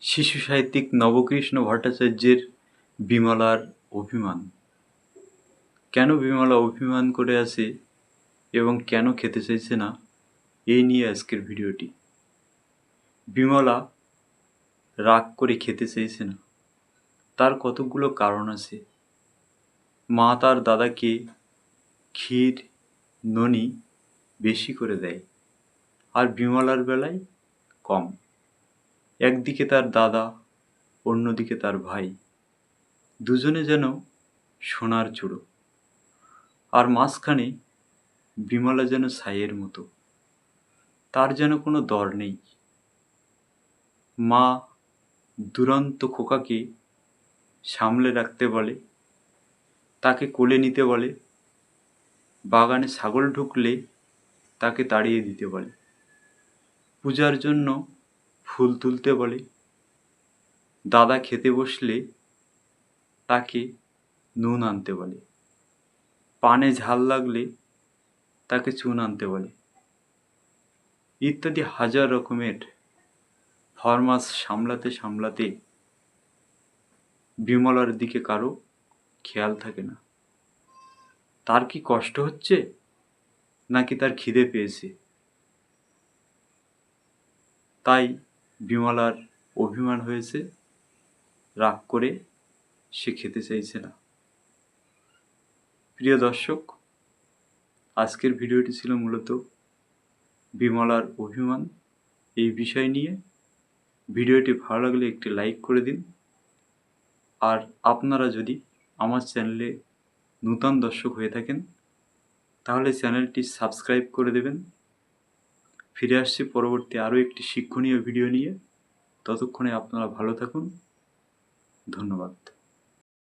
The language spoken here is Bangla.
শিশু সাহিত্যিক নবকৃষ্ণ ভট্টাচার্যের বিমলার অভিমান। কেন বিমলা অভিমান করে আছে এবং কেন খেতে চাইছে না? এই নিয়ে আজকের ভিডিওটি। বিমলা রাগ করে খেতে চাইছে না। তার কতগুলো কারণ আছে। মা তার দাদাকে ক্ষীর, ননি বেশি করে দেয়। আর বিমলার বেলায় কম। একদিকে তার দাদা, অন্যদিকে তার ভাই। দুজনে যেন সোনার চূড়ো। আর মাঝখানে বিমলা যেন সাইয়ের মতো। তার যেন কোনো দর নেই। মা দুরন্ত খোকাকে সামলে রাখতে বলে, তাকে কোলে নিতে বলে, বাগানে ছাগল ঢুকলে তাকে তাড়িয়ে দিতে বলে। পূজার জন্য ফুল তুলতে বলে। দাদা খেতে বসলে তাকে নুন আনতে বলে। পানে ঝাল লাগলে তাকে চুন আনতে বলে। ইত্যাদি হাজার রকমের ফরমাস সামলাতে সামলাতে বিমলার দিকে কারও খেয়াল থাকে না। তার কি কষ্ট হচ্ছে, নাকি তার খিদে পেয়েছে? তাই বিমলার অভিমান হয়েছে, রাগ করে সে খেতে চাইছে না। প্রিয় দর্শক, আজকের ভিডিওটি ছিল মূলত বিমলার অভিমান। এই বিষয় নিয়ে ভিডিওটি ভালো লাগলে একটি লাইক করে দিন। আর আপনারা যদি আমার চ্যানেলে নূতন দর্শক হয়ে থাকেন, তাহলে চ্যানেলটি সাবস্ক্রাইব করে দেবেন। ফিরে আসছি পরবর্তী আরও একটি শিক্ষণীয় ভিডিও নিয়ে। ততক্ষণে আপনারা ভালো থাকুন। ধন্যবাদ।